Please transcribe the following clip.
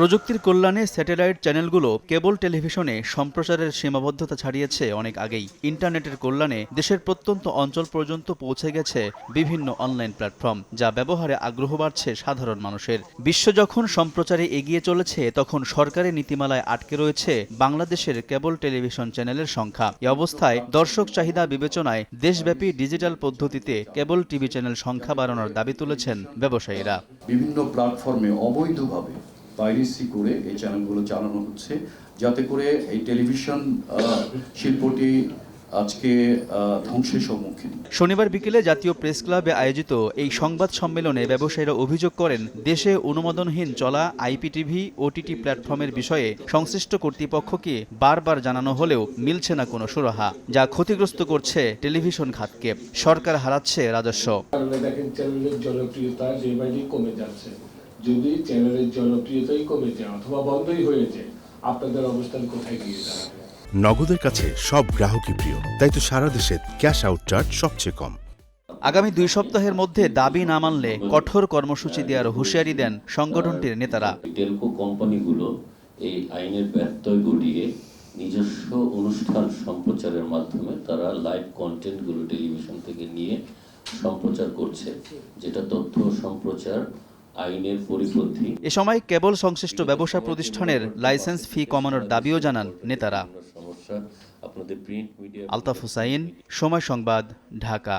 প্রযুক্তির কল্যাণে স্যাটেলাইট চ্যানেলগুলো কেবল টেলিভিশনে সম্প্রচারের সীমাবদ্ধতা ছাড়িয়েছে অনেক আগেই। ইন্টারনেটের কল্যাণে দেশের প্রত্যন্ত অঞ্চল পর্যন্ত পৌঁছে গেছে বিভিন্ন অনলাইন প্ল্যাটফর্ম, যা ব্যবহারে আগ্রহ বাড়ছে সাধারণ মানুষের। বিশ্ব যখন সম্প্রচারে এগিয়ে চলেছে, তখন সরকারি নীতিমালায় আটকে রয়েছে বাংলাদেশের কেবল টেলিভিশন চ্যানেলের সংখ্যা। এ অবস্থায় দর্শক চাহিদা বিবেচনায় দেশব্যাপী ডিজিটাল পদ্ধতিতে কেবল টিভি চ্যানেল সংখ্যা বাড়ানোর দাবি তুলেছেন ব্যবসায়ীরা। বিভিন্ন প্ল্যাটফর্মে অবৈধভাবে পাইরেসি করে এই চ্যানেলগুলো চালানো হচ্ছে যাতে করে এই টেলিভিশন শিল্পটি আজকে ধ্বংসের সম্মুখীন। শনিবার বিকেলে জাতীয় প্রেস ক্লাবে আয়োজিত এই সংবাদ সম্মেলনে ব্যবসায়ীরা অভিযোগ করেন দেশে অনুমোদনহীন চলা আইপিটিভি ওটিটি প্ল্যাটফর্মের বিষয়ে সংশ্লিষ্ট কর্তৃপক্ষকে বারবার জানানো হলেও মিলছে না কোনো সুরাহা যা ক্ষতিগ্রস্ত করছে টেলিভিশন খাতকে। সরকার হারাচ্ছে রাজস্ব। দেখেন চ্যানেলের জনপ্রিয়তা কমে যাচ্ছে। যদি চ্যানেলের জনপ্রিয়তাই কমে যায় অথবা বন্ধই হয়ে যায় আপনাদের অবস্থান কোথায় গিয়ে দাঁড়াবে? নগদের কাছে সব গ্রাহকই প্রিয় তাই তো সারা দেশে ক্যাশ আউট চার্জ সবচেয়ে কম। আগামী দুই সপ্তাহের মধ্যে দাবি না মানলে কঠোর কর্মসূচি দেওয়ার হুঁশিয়ারি দেন সংগঠনটির নেতারা। টেলকো কোম্পানিগুলো এই আইনের ব্যত্যয় ঘটিয়ে নিজস্ব অনুষ্ঠান সম্প্রচারের মাধ্যমে তারা লাইভ কন্টেন্টগুলো টেলিভিশন থেকে নিয়ে সম্প্রচার করছে যেটা তথ্য সম্প্রচার আইনের পরিপন্থী। এ সময় কেবল সংশ্লিষ্ট ব্যবসা প্রতিষ্ঠানের লাইসেন্স ফি কমানোর দাবিও জানান নেতারা। আলতাফ হুসাইন সময় সংবাদ ঢাকা।